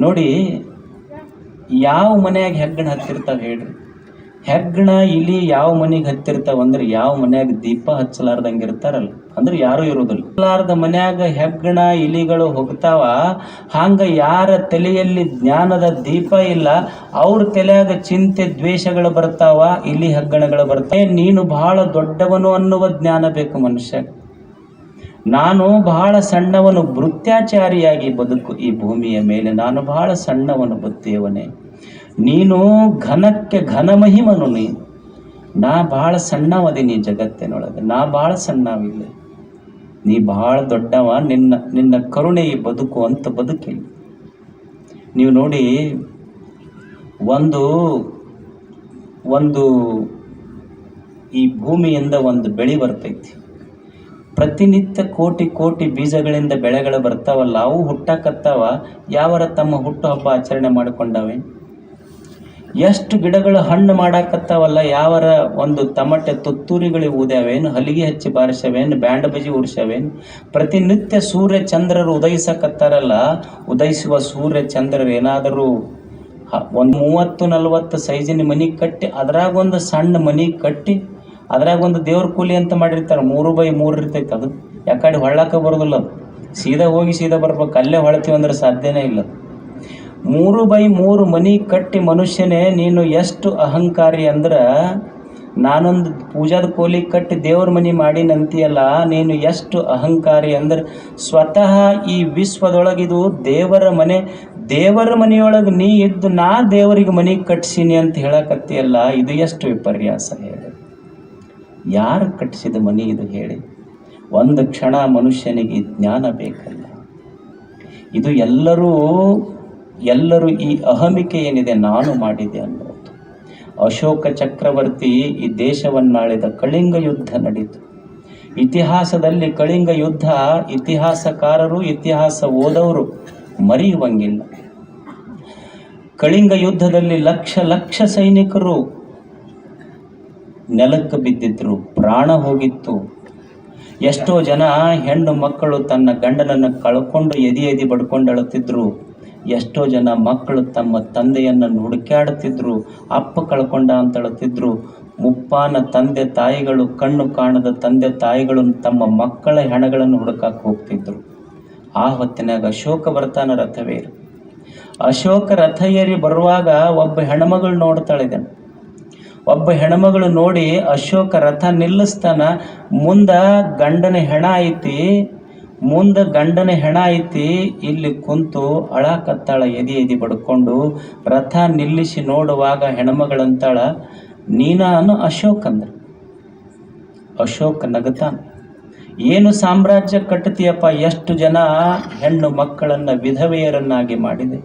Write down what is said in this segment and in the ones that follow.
ನೋಡಿ, ಯಾವ ಮನೆಯಾಗ ಹೆಗ್ಗಣ ಹತ್ತಿರ್ತಾವೆ ಹೇಳ್ರಿ. ಹೆಗ್ಗಣ, ಇಲಿ ಯಾವ ಮನೆಗೆ ಹತ್ತಿರ್ತಾವ ಅಂದ್ರೆ ಯಾವ ಮನ್ಯಾಗ ದೀಪ ಹಚ್ಚಲಾರ್ದಂಗೆ ಇರ್ತಾರಲ್ಲ, ಅಂದ್ರೆ ಯಾರು ಇರೋದಿಲ್ಲ. ಹಚ್ಚಲಾರ್ದ ಮನ್ಯಾಗ ಹೆಗ್ಗಣ, ಇಲಿಗಳು ಹೋಗ್ತಾವ, ಹಂಗ ಯಾರ ತಲೆಯಲ್ಲಿ ಜ್ಞಾನದ ದೀಪ ಇಲ್ಲ, ಅವ್ರ ತಲೆಯಾಗ ಚಿಂತೆ, ದ್ವೇಷಗಳು ಬರ್ತಾವ, ಇಲಿ ಹೆಗ್ಗಣಗಳು ಬರ್ತಾವ. ನೀನು ಬಹಳ ದೊಡ್ಡವನು ಅನ್ನುವ ಜ್ಞಾನ ಬೇಕು ಮನುಷ್ಯ ನಾನು ಬಹಳ ಸಣ್ಣವನು, ಭೃತ್ಯಾಚಾರಿಯಾಗಿ ಬದುಕು ಈ ಭೂಮಿಯ ಮೇಲೆ. ನಾನು ಬಹಳ ಸಣ್ಣವನು ಬುದ್ಧಿಯವನೇ ನೀನು ಘನಕ್ಕೆ ಘನ ಮಹಿಮನು ನೀ. ನಾ ಬಹಳ ಸಣ್ಣವದೀನಿ ಜಗತ್ತಿನೊಳಗೆ. ನಾ ಬಹಳ ಸಣ್ಣವಿಲ್ಲ. ನೀ ಬಹಳ ದೊಡ್ಡವ, ನಿನ್ನ ನಿನ್ನ ಕರುಣೆ ಬದುಕು ಅಂತ ಬದುಕಿಲ್ಲ ನೀವು ನೋಡಿ, ಒಂದು ಒಂದು ಈ ಭೂಮಿಯಿಂದ ಒಂದು ಬೆಳೆ ಬರ್ತೈತಿ. ಪ್ರತಿನಿತ್ಯ ಕೋಟಿ ಕೋಟಿ ಬೀಜಗಳಿಂದ ಬೆಳೆಗಳು ಬರ್ತಾವಲ್ಲ, ಅವು ಹುಟ್ಟಾಕತ್ತಾವ. ಯಾವರ ತಮ್ಮ ಹುಟ್ಟುಹಬ್ಬ ಆಚರಣೆ ಮಾಡಿಕೊಂಡವೆ? ಎಷ್ಟು ಗಿಡಗಳು ಹಣ್ಣು ಮಾಡಾಕತ್ತಾವಲ್ಲ, ಯಾವರ ಒಂದು ತಮಟೆ ತುತ್ತೂರಿಗಳಿಗೆ ಊದ್ಯಾವೇನು? ಹಲಿಗೆ ಹಚ್ಚಿ ಬಾರಿಸವೇನು ಬ್ಯಾಂಡ್ ಬಜಿ ಉರ್ಸವೇನು ಪ್ರತಿನಿತ್ಯ ಸೂರ್ಯ ಚಂದ್ರರು ಉದಯಿಸಕತ್ತಾರಲ್ಲ, ಉದಯಿಸುವ ಸೂರ್ಯ ಚಂದ್ರರು ಏನಾದರೂ ಒಂದು ಮೂವತ್ತು ನಲವತ್ತು ಸೈಜಿನ ಮನೆ ಕಟ್ಟಿ ಅದ್ರಾಗ ಒಂದು ಸಣ್ಣ ಮನೆ ಕಟ್ಟಿ ಅದ್ರಾಗ ಒಂದು ದೇವ್ರ ಕೂಲಿ ಅಂತ ಮಾಡಿರ್ತಾರೆ, ಮೂರು ಬೈ ಮೂರು ಇರ್ತೈತೆ ಅದು. ಯಾಕಡೆ ಹೊಳ್ಳಕ್ಕೆ ಬರೋದಿಲ್ಲ ಅದು. ಸೀದಾ ಹೋಗಿ ಸೀದಾ ಬರ್ಬೇಕು, ಅಲ್ಲೇ ಹೊಳ್ತೀವಿ ಅಂದ್ರೆ ಸಾಧ್ಯನೇ ಇಲ್ಲ. ಮೂರು ಬೈ ಮೂರು ಮನಿ ಕಟ್ಟಿ ಮನುಷ್ಯನೇ, ನೀನು ಎಷ್ಟು ಅಹಂಕಾರಿ ಅಂದ್ರೆ, ನಾನೊಂದು ಪೂಜಾದ ಕೋಲಿ ಕಟ್ಟಿ ದೇವ್ರ ಮನಿ ಮಾಡಿನಂತೀಯಲ್ಲ, ನೀನು ಎಷ್ಟು ಅಹಂಕಾರಿ ಅಂದ್ರೆ, ಸ್ವತಃ ಈ ವಿಶ್ವದೊಳಗಿದು ದೇವರ ಮನೆ, ದೇವರ ಮನೆಯೊಳಗೆ ನೀ ಇದ್ದು ನಾ ದೇವರಿಗೆ ಮನೆ ಕಟ್ಸೀನಿ ಅಂತ ಹೇಳಕತ್ತೀಯಲ್ಲ, ಇದು ಎಷ್ಟು ವಿಪರ್ಯಾಸ ಹೇಳಿ. ಯಾರು ಕಟ್ಟಿಸಿದ ಮನೆ ಇದು ಹೇಳಿ. ಒಂದು ಕ್ಷಣ ಮನುಷ್ಯನಿಗೆ ಜ್ಞಾನ ಬೇಕಲ್ಲ. ಇದು ಎಲ್ಲರೂ ಎಲ್ಲರೂ ಈ ಅಹಮಿಕೆ ಏನಿದೆ ನಾನು ಮಾಡಿದೆ ಅನ್ನೋದು ಅಶೋಕ ಚಕ್ರವರ್ತಿ ಈ ದೇಶವನ್ನಾಳಿದ ಕಳಿಂಗ ಯುದ್ಧ ನಡೀತು. ಇತಿಹಾಸದಲ್ಲಿ ಕಳಿಂಗ ಯುದ್ಧ ಇತಿಹಾಸಕಾರರು, ಇತಿಹಾಸ ಓದವರು ಮರೆಯುವಂಗಿಲ್ಲ. ಕಳಿಂಗ ಯುದ್ಧದಲ್ಲಿ ಲಕ್ಷ ಲಕ್ಷ ಸೈನಿಕರು ನೆಲಕ್ಕೆ ಬಿದ್ದಿದ್ರು, ಪ್ರಾಣ ಹೋಗಿತ್ತು. ಎಷ್ಟೋ ಜನ ಹೆಣ್ಣು ಮಕ್ಕಳು ತನ್ನ ಗಂಡನನ್ನು ಕಳ್ಕೊಂಡು ಎದಿ ಎದಿ ಬಡ್ಕೊಂಡು ಅಳುತ್ತಿದ್ರು ಎಷ್ಟೋ ಜನ ಮಕ್ಕಳು ತಮ್ಮ ತಂದೆಯನ್ನು ಹುಡುಕ್ಯಾಡುತ್ತಿದ್ರು, ಅಪ್ಪ ಕಳ್ಕೊಂಡ ಅಂತ ಅಳುತ್ತಿದ್ರು ಮುಪ್ಪಾನ ತಂದೆ ತಾಯಿಗಳು, ಕಣ್ಣು ಕಾಣದ ತಂದೆ ತಾಯಿಗಳು ತಮ್ಮ ಮಕ್ಕಳ ಹೆಣಗಳನ್ನು ಹುಡುಕಕ್ಕೆ ಹೋಗ್ತಿದ್ರು. ಆ ಹೊತ್ತಿನಾಗ ಅಶೋಕ ಬರ್ತಾನ ರಥವೇರಿ. ಅಶೋಕ ರಥ ಏರಿ ಬರುವಾಗ ಒಬ್ಬ ಹೆಣ್ಮಗಳು ನೋಡ್ತಾಳಿದನು. ಒಬ್ಬ ಹೆಣ್ಮಗಳು ನೋಡಿ ಅಶೋಕ ರಥ ನಿಲ್ಲಿಸ್ತಾನ, ಮುಂದ ಗಂಡನ ಹೆಣ ಐತಿ, ಮುಂದ ಗಂಡನ ಹೆಣ ಐತಿ, ಇಲ್ಲಿ ಕುಂತು ಅಳಾಕತ್ತಾಳ, ಎದಿ ಎದಿ ಬಡ್ಕೊಂಡು ರಥ ನಿಲ್ಲಿಸಿ ನೋಡುವಾಗ ಹೆಣ್ಮಗಳಂತಾಳ ನೀನಾನು ಅಶೋಕ್ ಅಂದ್ರ. ಅಶೋಕ್ ನಗತಾನ. ಏನು ಸಾಮ್ರಾಜ್ಯ ಕಟ್ಟತೀಯಪ್ಪ, ಎಷ್ಟು ಜನ ಹೆಣ್ಣು ಮಕ್ಕಳನ್ನ ವಿಧವೆಯರನ್ನಾಗಿ ಮಾಡಿದೆ?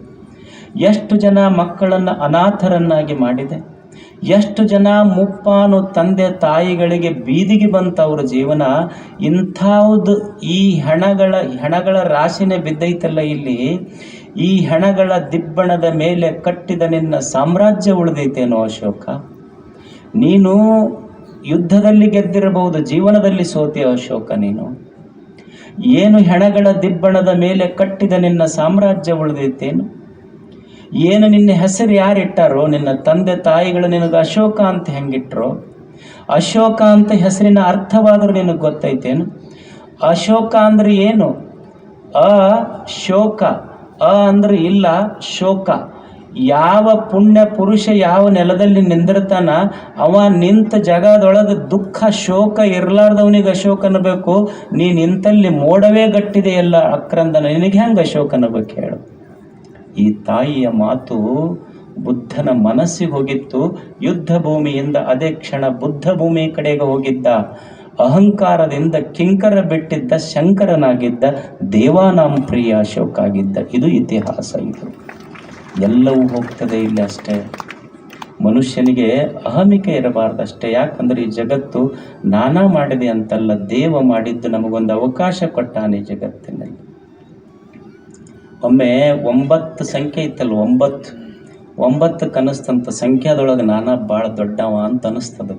ಎಷ್ಟು ಜನ ಮಕ್ಕಳನ್ನ ಅನಾಥರನ್ನಾಗಿ ಮಾಡಿದೆ? ಎಷ್ಟು ಜನ ಮುಪ್ಪಾನು ತಂದೆ ತಾಯಿಗಳಿಗೆ ಬೀದಿಗೆ ಬಂತವ್ರ ಜೀವನ, ಇಂಥವ್ದು ಈ ಹೆಣಗಳ ಹೆಣಗಳ ರಾಶಿನೇ ಬಿದ್ದೈತಲ್ಲ ಇಲ್ಲಿ. ಈ ಹೆಣಗಳ ದಿಬ್ಬಣದ ಮೇಲೆ ಕಟ್ಟಿದ ನಿನ್ನ ಸಾಮ್ರಾಜ್ಯ ಉಳಿದೈತೇನೋ ಅಶೋಕ? ನೀನು ಯುದ್ಧದಲ್ಲಿ ಗೆದ್ದಿರಬಹುದು, ಜೀವನದಲ್ಲಿ ಸೋತೆ ಅಶೋಕ ನೀನು. ಏನು ಹೆಣಗಳ ದಿಬ್ಬಣದ ಮೇಲೆ ಕಟ್ಟಿದ ನಿನ್ನ ಸಾಮ್ರಾಜ್ಯ ಉಳಿದೈತೇನು? ಏನು ನಿನ್ನ ಹೆಸರು ಯಾರಿಟ್ಟಾರೋ, ನಿನ್ನ ತಂದೆ ತಾಯಿಗಳು ನಿನಗೆ ಅಶೋಕ ಅಂತ ಹೆಂಗಿಟ್ರೋ, ಅಶೋಕ ಅಂತ ಹೆಸರಿನ ಅರ್ಥವಾದರೂ ನಿನಗೆ ಗೊತ್ತೈತೇನು? ಅಶೋಕ ಅಂದ್ರೆ ಏನು? ಅ ಶೋಕ ಅ ಅಂದ್ರೆ ಇಲ್ಲ, ಶೋಕ. ಯಾವ ಪುಣ್ಯ ಪುರುಷ ಯಾವ ನೆಲದಲ್ಲಿ ನಿಂದಿರ್ತಾನ, ಅವ ನಿಂತ ಜಗದೊಳಗೆ ದುಃಖ, ಶೋಕ ಇರಲಾರ್ದವನಿಗೆ ಅಶೋಕ ಅನ್ನಬೇಕು. ನೀ ನಿಂತಲ್ಲಿ ಮೋಡವೇ ಗಟ್ಟಿದೆಯಲ್ಲ ಅಕ್ರಂದನ. ನಿನಗೆ ಹೆಂಗೆ ಅಶೋಕ ಅನ್ನಬೇಕು ಹೇಳು? ಈ ತಾಯಿಯ ಮಾತು ಬುದ್ಧನ ಮನಸ್ಸಿಗೆ ಹೋಗಿತ್ತು. ಯುದ್ಧ ಭೂಮಿಯಿಂದ ಅದೇ ಕ್ಷಣ ಬುದ್ಧ ಭೂಮಿ ಕಡೆಗೆ ಹೋಗಿದ್ದ. ಅಹಂಕಾರದಿಂದ ಕಿಂಕರ ಬಿಟ್ಟಿದ್ದ ಶಂಕರನಾಗಿದ್ದ ದೇವಾನಾಂ ಪ್ರಿಯ ಅಶೋಕ ಆಗಿದ್ದ ಇದು ಇತಿಹಾಸ ಇದು. ಎಲ್ಲವೂ ಹೋಗ್ತದೆ ಇಲ್ಲಿ ಅಷ್ಟೇ. ಮನುಷ್ಯನಿಗೆ ಅಹಮಿಕೆ ಇರಬಾರ್ದಷ್ಟೇ ಯಾಕಂದ್ರೆ ಈ ಜಗತ್ತು ನಾನಾ ಮಾಡಿದೆ ಅಂತಲ್ಲ ದೇವ ಮಾಡಿದ್ದು ನಮಗೊಂದು ಅವಕಾಶ ಕೊಟ್ಟಾನೆ ಜಗತ್ತಿನಲ್ಲಿ. ಒಮ್ಮೆ ಒಂಬತ್ತು ಸಂಖ್ಯೆ ಇತ್ತಲ್ಲ, ಒಂಬತ್ತು. ಒಂಬತ್ತು ಕನಸ್ತಂತ ಸಂಖ್ಯಾದೊಳಗೆ ನಾನಾ ಭಾಳ ದೊಡ್ಡವ ಅಂತ ಅನಿಸ್ತದ.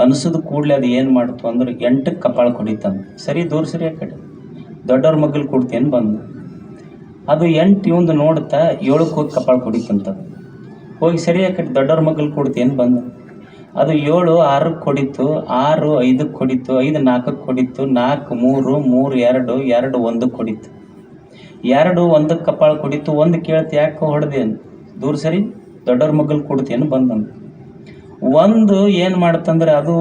ಅನಿಸಿದ ಕೂಡಲೇ ಅದು ಏನು ಮಾಡ್ತು ಅಂದ್ರೆ ಎಂಟಕ್ಕೆ ಕಪಾಳ ಕೊಡಿತಂದು. ಸರಿ, ದೂರ ಸರಿ ಆ ಕಡೆ. ದೊಡ್ಡವ್ರ ಮಗ್ಗಲು ಕೊಡ್ತೇನೆ ಬಂದು. ಅದು ಎಂಟು ಇವಂದು ನೋಡ್ತಾ ಏಳಕ್ಕೆ ಹೋಗಿ ಕಪಾಳ ಕುಡಿತಂತ. ಹೋಗಿ ಸರಿ ಆ ಕಡೆ ದೊಡ್ಡವ್ರ ಮಗ್ಗಲು ಕೊಡ್ತೇನೆ ಬಂದು. ಅದು ಏಳು ಆರಕ್ಕೆ ಕೊಡಿತು, ಆರು ಐದಕ್ಕೆ ಕೊಡಿತು, ಐದು ನಾಲ್ಕಕ್ಕೆ ಕೊಡಿತು, ನಾಲ್ಕು, ಮೂರು ಮೂರು, ಎರಡು ಎರಡು ಒಂದಕ್ಕೆ ಕೊಡಿತು. ಎರಡು ಒಂದಕ್ಕೆ ಕಪಾಳ ಕುಡಿತು, ಒಂದು ಕೇಳ್ತಿ ಯಾಕೆ ಹೊಡೆದೇನು ದೂರ ಸರಿ, ದೊಡ್ಡವ್ರ ಮಗಲ್ ಕೊಡ್ತೇನು ಬಂದಂತ ಒಂದು ಏನು ಮಾಡ್ತಂದ್ರೆ ಅದು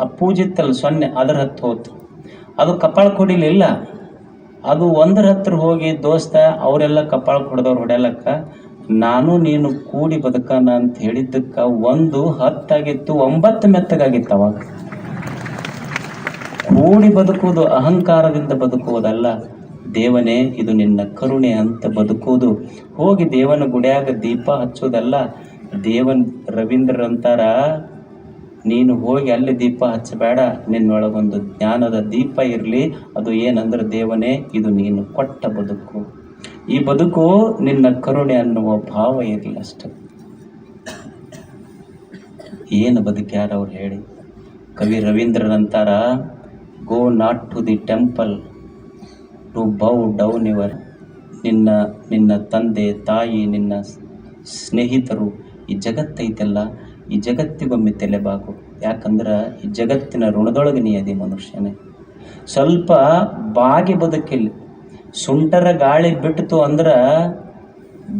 ಆ ಪೂಜಿತ್ತಲ್ಲ ಸೊನ್ನೆ, ಅದರ ಹತ್ತು ಹೋತು. ಅದು ಕಪಾಳ ಕೊಡಿಲಿಲ್ಲ ಅದು ಒಂದರ ಹತ್ರ ಹೋಗಿ ದೋಸ್ತ, ಅವರೆಲ್ಲ ಕಪಾಳ ಕೊಡ್ದವ್ರು ಹೊಡೆಯಲಕ್ಕ, ನಾನು ನೀನು ಕೂಡಿ ಬದುಕಣ ಅಂತ ಹೇಳಿದ್ದಕ್ಕೆ ಒಂದು ಹತ್ತಾಗಿತ್ತು, ಒಂಬತ್ತು ಮೆತ್ತಗಾಗಿತ್ತು ಅವಾಗ. ಕೂಡಿ ಬದುಕುವುದು ಅಹಂಕಾರದಿಂದ ಬದುಕುವುದಲ್ಲ. ದೇವನೇ, ಇದು ನಿನ್ನ ಕರುಣೆ ಅಂತ ಬದುಕೋದು ಹೋಗಿ ದೇವನ ಗುಡಿಯಾಗ ದೀಪ ಹಚ್ಚೋದಲ್ಲ ದೇವನ್ ರವೀಂದ್ರಂತಾರ ನೀನು ಹೋಗಿ ಅಲ್ಲಿ ದೀಪ ಹಚ್ಚಬೇಡ, ನಿನ್ನೊಳಗೊಂದು ಜ್ಞಾನದ ದೀಪ ಇರಲಿ, ಅದು ಏನಂದ್ರೆ ದೇವನೇ, ಇದು ನೀನು ಕೊಟ್ಟ ಬದುಕು. ಈ ಬದುಕು ನಿನ್ನ ಕರುಣೆ ಅನ್ನುವ ಭಾವ ಇರಲಿ ಅಷ್ಟೆ. ಏನು ಬದುಕ್ಯಾರ ಅವ್ರು ಹೇಳಿ. ಕವಿ ರವೀಂದ್ರನಂತಾರ go not to the temple to bow down your ನಿನ್ನ ನಿನ್ನ ತಂದೆ, ತಾಯಿ, ನಿನ್ನ ಸ್ನೇಹಿತರು ಈ ಜಗತ್ತೈತೆಲ್ಲ ಈ ಜಗತ್ತಿಗೊಮ್ಮೆ ತಲೆಬಾಗು. ಯಾಕಂದ್ರೆ ಈ ಜಗತ್ತಿನ ಋಣದೊಳಗೆ ನೀ ಮನುಷ್ಯನೇ. ಸ್ವಲ್ಪ ಬಾಗಿ ಬದುಕಿಲ್ಲ ಸುಂಟರ ಗಾಳಿ ಬಿಟ್ಟಿತು ಅಂದ್ರೆ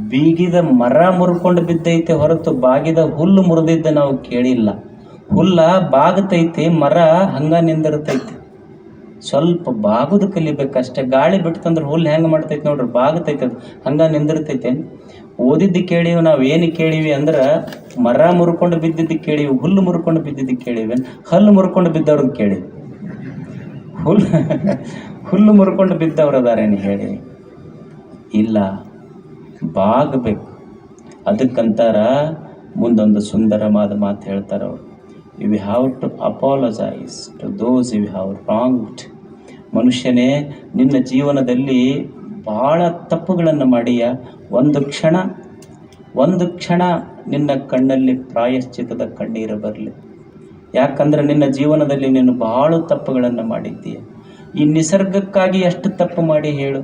ಬೀಗಿದ ಮರ ಮುರ್ಕೊಂಡು ಬಿದ್ದೈತೆ ಹೊರತು ಬಾಗಿದ ಹುಲ್ಲು ಮುರಿದಿದ್ದ ನಾವು ಕೇಳಿಲ್ಲ. ಹುಲ್ಲ ಬಾಗತೈತಿ, ಮರ ಹಂಗ ನಿಂದಿರ್ತೈತಿ. ಸ್ವಲ್ಪ ಬಾಗುದು ಕಲಿಬೇಕಷ್ಟೇ. ಗಾಳಿ ಬಿಡ್ತಂದ್ರೆ ಹುಲ್ಲು ಹೆಂಗೆ ಮಾಡ್ತೈತೆ ನೋಡ್ರಿ? ಬಾಗತೈತೆ ಅದು. ಹಂಗೆ ನಿಂದಿರ್ತೈತೆ ಓದಿದ್ದು ಕೇಳೀವಿ ನಾವು ಏನು ಕೇಳೀವಿ ಅಂದ್ರೆ ಮರ ಮುರ್ಕೊಂಡು ಬಿದ್ದಿದ್ದು ಕೇಳೀವಿ ಹುಲ್ಲು ಮುರ್ಕೊಂಡು ಬಿದ್ದಿದ್ದು ಕೇಳೀವಿ ಹಲ್ಲು ಮುರ್ಕೊಂಡು ಬಿದ್ದವ್ರಿಗೆ ಕೇಳಿ ಹುಲ್ಲು ಹುಲ್ಲು ಮುರ್ಕೊಂಡು ಬಿದ್ದವ್ರು ಅದಾರೇನು ಹೇಳಿ? ಇಲ್ಲ. ಬಾಗಬೇಕು. ಅದಕ್ಕಂತಾರ ಮುಂದೊಂದು ಸುಂದರವಾದ ಮಾತು ಹೇಳ್ತಾರೆ ಅವರು. We have to apologise to those you have wronged ಮನುಷ್ಯನೇ, ನಿನ್ನ ಜೀವನದಲ್ಲಿ ಭಾಳ ತಪ್ಪುಗಳನ್ನು ಮಾಡಿಯ? ಒಂದು ಕ್ಷಣ ಒಂದು ಕ್ಷಣ ನಿನ್ನ ಕಣ್ಣಲ್ಲಿ ಪ್ರಾಯಶ್ಚಿತದ ಕಣ್ಣೀರು ಬರಲಿ. ಯಾಕಂದ್ರೆ ನಿನ್ನ ಜೀವನದಲ್ಲಿ ನೀನು ಬಹಳ ತಪ್ಪುಗಳನ್ನು ಮಾಡಿದ್ದೀಯ. ಈ ನಿಸರ್ಗಕ್ಕಾಗಿ ಎಷ್ಟು ತಪ್ಪು ಮಾಡಿ ಹೇಳು?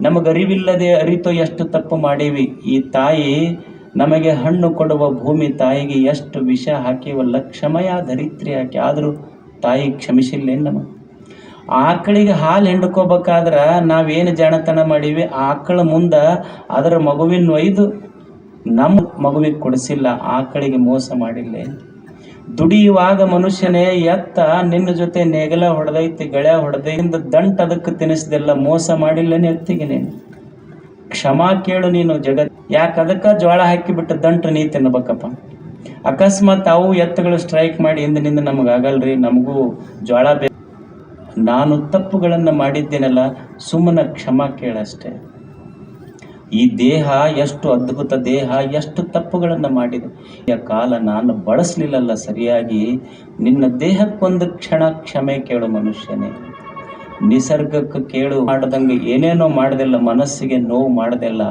ನಮಗೆ ಅರಿವಿಲ್ಲದೆ ಅರಿತು ಎಷ್ಟು ತಪ್ಪು ಮಾಡೀವಿ? ಈ ತಾಯಿ ನಮಗೆ ಹಣ್ಣು ಕೊಡುವ ಭೂಮಿ ತಾಯಿಗೆ ಎಷ್ಟು ವಿಷ ಹಾಕಿವಲ್ಲ ಕ್ಷಮೆಯ ಧರಿತ್ರಿ ಹಾಕಿ ಆದರೂ ತಾಯಿ ಕ್ಷಮಿಸಿಲ್ಲೇನು ನಮ್ಮ ಆಕಳಿಗೆ ಹಾಲು ಹಿಂಡ್ಕೋಬೇಕಾದ್ರೆ ನಾವೇನು ಜಾಣತನ ಮಾಡೀವಿ? ಆಕಳ ಮುಂದೆ ಅದರ ಮಗುವಿನ ಒಯ್ದು ನಮ್ಮ ಮಗುವಿಗೆ ಕೊಡಿಸಿಲ್ಲ, ಆಕಳಿಗೆ ಮೋಸ ಮಾಡಿಲ್ಲ. ದುಡಿಯುವಾಗ ಮನುಷ್ಯನೇ ಎತ್ತ, ನಿನ್ನ ಜೊತೆ ನೆಗಲ ಹೊಡೆದೈತಿ ಗಳೆ ಹೊಡೆದೈಂದ ದಂಟ್ ಅದಕ್ಕೆ ತಿನ್ನಿಸ್ದಿಲ್ಲ ಮೋಸ ಮಾಡಿಲ್ಲ ಎತ್ತಿಗೆ ನೀನು. ಕ್ಷಮಾ ಕೇಳು ನೀನು ಜಗತ್. ಯಾಕೆ ಅದಕ್ಕೆ ಜೋಳ ಹಾಕಿಬಿಟ್ಟು ದಂಟು ನೀ ತಿನ್ಬೇಕಪ್ಪ? ಅಕಸ್ಮಾತ್ ಅವು ಎತ್ತುಗಳು ಸ್ಟ್ರೈಕ್ ಮಾಡಿ ಹಿಂದಿನಿಂದ ನಮಗೆ ಆಗಲ್ರಿ, ನಮಗೂ ಜೋಳ ಬೇಕು. ನಾನು ತಪ್ಪುಗಳನ್ನು ಮಾಡಿದ್ದೇನಲ್ಲ, ಸುಮ್ಮನೆ ಕ್ಷಮ ಕೇಳಷ್ಟೆ. ಈ ದೇಹ, ಎಷ್ಟು ಅದ್ಭುತ ದೇಹ, ಎಷ್ಟು ತಪ್ಪುಗಳನ್ನು ಮಾಡಿದೆ. ಈ ಕಾಲ ನಾನು ಬಳಸಲಿಲ್ಲಲ್ಲ ಸರಿಯಾಗಿ, ನಿನ್ನ ದೇಹಕ್ಕೊಂದು ಕ್ಷಣ ಕ್ಷಮೆ ಕೇಳು ಮನುಷ್ಯನೇ. ನಿಸರ್ಗಕ್ಕೆ ಕೇಳು ಮಾಡದಂಗೆ ಏನೇನೋ ಮಾಡ್ದೆಲ್ಲ, ಮನಸ್ಸಿಗೆ ನೋವು ಮಾಡ್ದೆಲ್ಲ,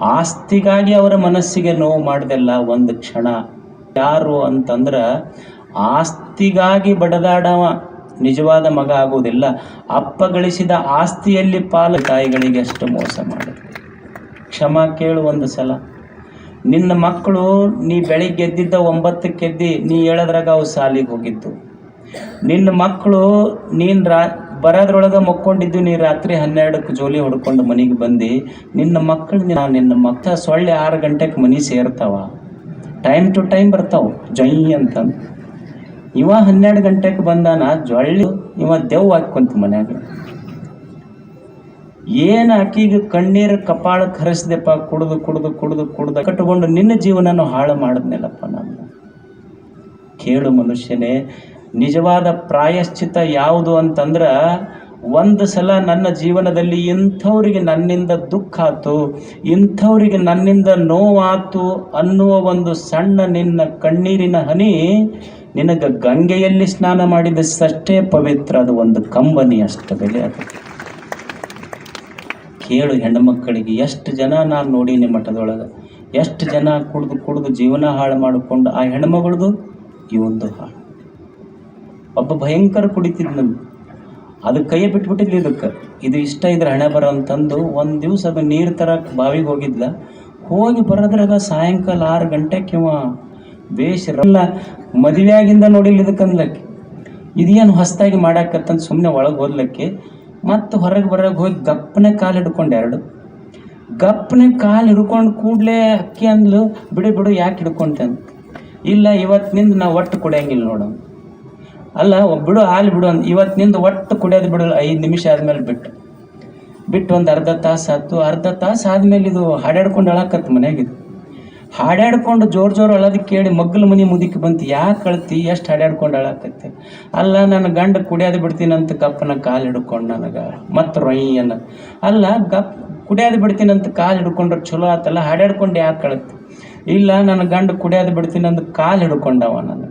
ಆಸ್ತಿಗಾಗಿ ಅವರ ಮನಸ್ಸಿಗೆ ನೋವು ಮಾಡ್ದೆಲ್ಲ ಒಂದು ಕ್ಷಣ. ಯಾರು ಅಂತಂದ್ರೆ, ಆಸ್ತಿಗಾಗಿ ಬಡದಾಡವ. ನಿಜವಾದ ಮಗ ಆಗುವುದಿಲ್ಲ. ಅಪ್ಪ ಗಳಿಸಿದ ಆಸ್ತಿಯಲ್ಲಿ ಪಾಲು ತಾಯಿಗಳಿಗೆ ಅಷ್ಟು ಮೋಸ ಮಾಡಿದೆ ಕ್ಷಮ ಕೇಳು ಒಂದು ಸಲ. ನಿನ್ನ ಮಕ್ಕಳು ನೀ ಬೆಳಿಗ್ಗೆ ಎದ್ದಿದ್ದ ಒಂಬತ್ತಕ್ಕೆ ಎದ್ದಿ ನೀ ಹೇಳದ್ರಾಗ ಅವು ಸಾಲಿಗೆ ಹೋಗಿದ್ದು. ನಿನ್ನ ಮಕ್ಕಳು ನೀನು ರಾ, ಬರೋದ್ರೊಳಗೆ ಮಕ್ಕೊಂಡಿದ್ದು ನೀ ರಾತ್ರಿ ಹನ್ನೆರಡಕ್ಕೆ ಜೋಲಿ ಹೊಡ್ಕೊಂಡು ಮನೆಗೆ ಬಂದು, ನಿನ್ನ ಮಕ್ಕಳು ನಿನ್ನ ಮಕ್ಕ ಸೊಳ್ಳೆ ಆರು ಗಂಟೆಗೆ ಮನೆ ಸೇರ್ತಾವ. ಟೈಮ್ ಟು ಟೈಮ್ ಬರ್ತಾವ. ಜೈ ಅಂತಂದು. ಇವ ಹನ್ನೆರಡು ಗಂಟೆಗೆ ಬಂದಾನ, ಜೊಳ್ಳಿ ಇವ ದೆವ್ ಹಾಕೊಂತ ಮನ್ಯಾಗ. ಏನು ಆಕಿಗೆ ಕಣ್ಣೀರು ಕಪಾಳ ಕರೆಸ್ದೆಪ್ಪ, ಕುಡಿದು ಕುಡಿದು ಕುಡಿದು, ಕುಡ್ದು ಕಟ್ಟಿಕೊಂಡು ನಿನ್ನ ಜೀವನನು ಹಾಳು ಮಾಡಿದ್ನಲ್ಲಪ್ಪ ನಾನು. ಕೇಳು ಮನುಷ್ಯನೇ, ನಿಜವಾದ ಪ್ರಾಯಶ್ಚಿತ ಯಾವುದು ಅಂತಂದ್ರೆ ಒಂದು ಸಲ ನನ್ನ ಜೀವನದಲ್ಲಿ ಇಂಥವ್ರಿಗೆ ನನ್ನಿಂದ ದುಃಖ ಆತು, ಇಂಥವ್ರಿಗೆ ನನ್ನಿಂದ ನೋವಾತು ಅನ್ನುವ ಒಂದು ಸಣ್ಣ ನಿನ್ನ ಕಣ್ಣೀರಿನ ಹನಿ ನಿನಗೆ ಗಂಗೆಯಲ್ಲಿ ಸ್ನಾನ ಮಾಡಿದಷ್ಟೇ ಪವಿತ್ರ ಅದು ಒಂದು ಕಂಬನಿ ಅಷ್ಟು ಬೆಲೆ ಅದು. ಕೇಳು ಹೆಣ್ಮಕ್ಕಳಿಗೆ ಎಷ್ಟು ಜನ ನಾನು ನೋಡೀನಿ ಮಠದೊಳಗೆ? ಎಷ್ಟು ಜನ ಕುಡಿದು ಕುಡಿದು ಜೀವನ ಹಾಳು ಮಾಡಿಕೊಂಡು ಆ ಹೆಣ್ಮಗಳದು? ಇವಂದು ಹಾಳು. ಒಬ್ಬ ಭಯಂಕರ ಕುಡಿತಿದ್ನ ಅದು ಕೈ ಬಿಟ್ಬಿಟ್ಟಿದ್ಲಿ ಇದಕ್ಕೆ. ಇದು ಇಷ್ಟ ಇದ್ರೆ ಹಣೆ ಬರೋ ಅಂತಂದು ಒಂದು ದಿವಸ ಅದು ನೀರು ತರಕ್ಕೆ ಬಾವಿಗೆ ಹೋಗಿದ್ಲ. ಹೋಗಿ ಬರೋದ್ರಾಗ ಸಾಯಂಕಾಲ ಆರು ಗಂಟೆ ಇವ ಬೇಷರಲ್ಲ ಮದುವೆಯಾಗಿಂದ ನೋಡಿಲ್ಲ ಇದಕ್ಕೆ ಅನ್ಲಕ್ಕೆ ಇದೇನು ಹೊಸದಾಗಿ ಮಾಡಾಕತ್ತಂತ ಸುಮ್ಮನೆ ಒಳಗೆ ಹೋದ್ಲಕ್ಕಿ, ಮತ್ತು ಹೊರಗೆ ಬರೋಕೆ ಹೋಗಿ ಗಪ್ಪನೆ ಕಾಲು ಹಿಡ್ಕೊಂಡು ಎರಡು. ಗಪ್ಪನೆ ಕಾಲು ಹಿಡ್ಕೊಂಡು ಕೂಡಲೇ ಅಕ್ಕಿ ಅಂದ್ಲು, ಬಿಡು ಬಿಡು, ಯಾಕೆ ಹಿಡ್ಕೊಂತೆ? ಅಂತ. ಇಲ್ಲ, ಇವತ್ತಿನಿಂದ ನಾ ಒಟ್ಟು ಕುಡಿಯಂಗಿಲ್ಲ ನೋಡು ಅಲ್ಲ ಬಿಡು ಹಾಲು ಬಿಡು ಅಂದ್, ಇವತ್ತಿನಿಂದ ಒಟ್ಟು ಕುಡಿಯೋದು ಬಿಡು, ಐದು ನಿಮಿಷ ಆದ್ಮೇಲೆ ಬಿಟ್ಟು ಬಿಟ್ಟು ಒಂದು ಅರ್ಧ ತಾಸು ಆಯ್ತು. ಅರ್ಧ ತಾಸು ಆದ್ಮೇಲೆ ಇದು ಹಾಡಾಡ್ಕೊಂಡು ಅಳಕತ್ತು ಮನ್ಯಾಗಿದು ಹಾಡಾಡ್ಕೊಂಡು ಜೋರು ಜೋರು ಅಳೋದಕ್ಕೆ ಕೇಳಿ ಮಗ್ಗಲ ಮನೆ ಮುದಿಕ್ಕೆ ಬಂತು, ಯಾಕೆ ಅಳ್ತಿ? ಎಷ್ಟು ಹಾಡಾಡ್ಕೊಂಡು ಅಳಕತ್ತೆ? ಅಲ್ಲ, ನನ್ನ ಗಂಡ ಕುಡಿಯೋದು ಬಿಡ್ತೀನಂತ ಗಪ್ಪನ ಕಾಲು ಹಿಡ್ಕೊಂಡು ನನಗೆ. ಮತ್ತು ರೊಯ್ಯನ. ಅಲ್ಲ, ಗಪ್ ಕುಡಿಯೋದು ಬಿಡ್ತೀನಂತ ಕಾಲು ಹಿಡ್ಕೊಂಡ್ರೆ ಚಲೋ ಆತಲ್ಲ ಹಾಡಾಡ್ಕೊಂಡು ಯಾಕೆ ಅಳತ್ತೆ ಇಲ್ಲ, ನನ್ನ ಗಂಡ ಕುಡಿಯೋದು ಬಿಡ್ತೀನಂತ ಕಾಲು ಹಿಡ್ಕೊಂಡವ ನನಗೆ.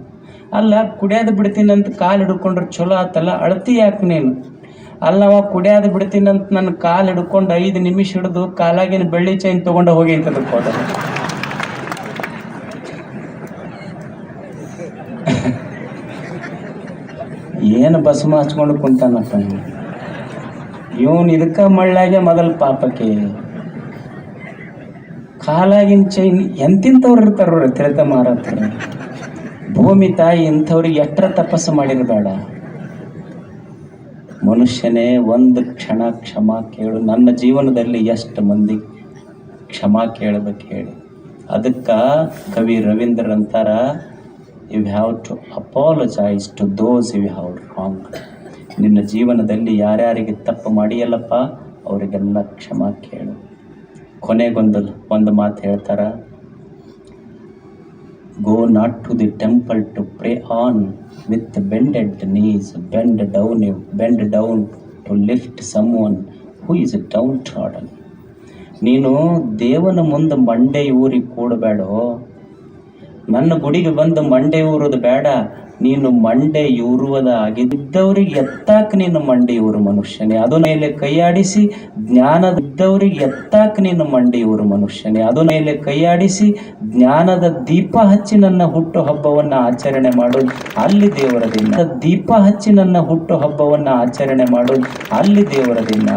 ಅಲ್ಲ, ಕುಡಿಯೋದು ಬಿಡ್ತೀನಂತ ಕಾಲು ಹಿಡ್ಕೊಂಡ್ರೆ ಚಲೋ ಆತಲ್ಲ, ಅಳತಿ ಯಾಕೆ ನೀನು? ಅಲ್ಲವ, ಕುಡಿಯೋದು ಬಿಡ್ತೀನಂತ ನನ್ನ ಕಾಲು ಹಿಡ್ಕೊಂಡು ಐದು ನಿಮಿಷ ಹಿಡಿದು ಕಾಲಾಗಿನ ಬೆಳ್ಳಿ ಚೈನ್ ತೊಗೊಂಡು ಹೋಗೈತೆ ಅದಕ್ಕೆ ಹೋದ. ಏನು ಭಸ್ಮ ಹಚ್ಕೊಂಡು ಕುಂತಾನಪ್ಪ ಇವನು ಇದಕ್ಕೆ ಮಳ್ಳಾಗೆ ಮೊದಲು ಪಾಪಕ್ಕೆ. ಕಾಲಾಗಿನ ಚೈನ್ ಎಂತಿಂಥವ್ರು ಇರ್ತಾರ ತಿಳಿತ ಮಾರತ್ರ. ಭೂಮಿ ತಾಯಿ ಇಂಥವ್ರಿಗೆ ಎಷ್ಟರ ತಪಸ್ಸು ಮಾಡಿದ್ರು ಬೇಡ ಮನುಷ್ಯನೇ ಒಂದು ಕ್ಷಣ ಕ್ಷಮ ಕೇಳು. ನನ್ನ ಜೀವನದಲ್ಲಿ ಎಷ್ಟು ಮಂದಿ ಕ್ಷಮ ಕೇಳಬೇಕು ಹೇಳಿ. ಅದಕ್ಕೆ ಕವಿ ರವೀಂದ್ರ ಅಂತಾರ you have to apologise to those you have wrong ನಿನ್ನ ಜೀವನದಲ್ಲಿ ಯಾರ್ಯಾರಿಗೆ ತಪ್ಪು ಮಾಡಿಯಲ್ಲಪ್ಪ, ಅವರಿಗೆಲ್ಲ ಕ್ಷಮ ಕೇಳು. ಕೊನೆಗೊಂದು ಒಂದು ಮಾತು ಹೇಳ್ತಾರ? Go not to the temple to pray on with bended knees bend down you bend down to lift someone who is downtrodden ನೀನು ದೇವನ ಮುಂದೆ ಮಂಡೆ ಊರಿ ಕೂಡಬೇಡೋ ನನ್ನ ಗುಡಿಗೆ ಬಂದು ಮಂಡೆ ಊರೋದು ಬೇಡ. ನೀನು ಮಂಡೆ ಊರುವುದ ಆಗಿದ್ದವ್ರಿಗೆ ಎತ್ತಾಕ್ ನೀನು ಮಂಡೆ ಊರು ಮನುಷ್ಯನೇ. ಅದು ಮೇಲೆ ಕೈಯಾಡಿಸಿ ಜ್ಞಾನದಿದ್ದವ್ರಿಗೆ ಎತ್ತಾಕ್ ನೀನು ಮಂಡೆ ಊರು ಮನುಷ್ಯನೇ. ಅದು ಮೇಲೆ ಕೈಯಾಡಿಸಿ ಜ್ಞಾನದ ದೀಪ ಹಚ್ಚಿ ನನ್ನ ಹುಟ್ಟು ಹಬ್ಬವನ್ನ ಆಚರಣೆ ಮಾಡೋದು ಅಲ್ಲಿ ದೇವರ ದಿನ. ದೀಪ ಹಚ್ಚಿ ನನ್ನ ಹುಟ್ಟು ಹಬ್ಬವನ್ನ ಆಚರಣೆ ಮಾಡೋದು ಅಲ್ಲಿ ದೇವರ ದಿನ.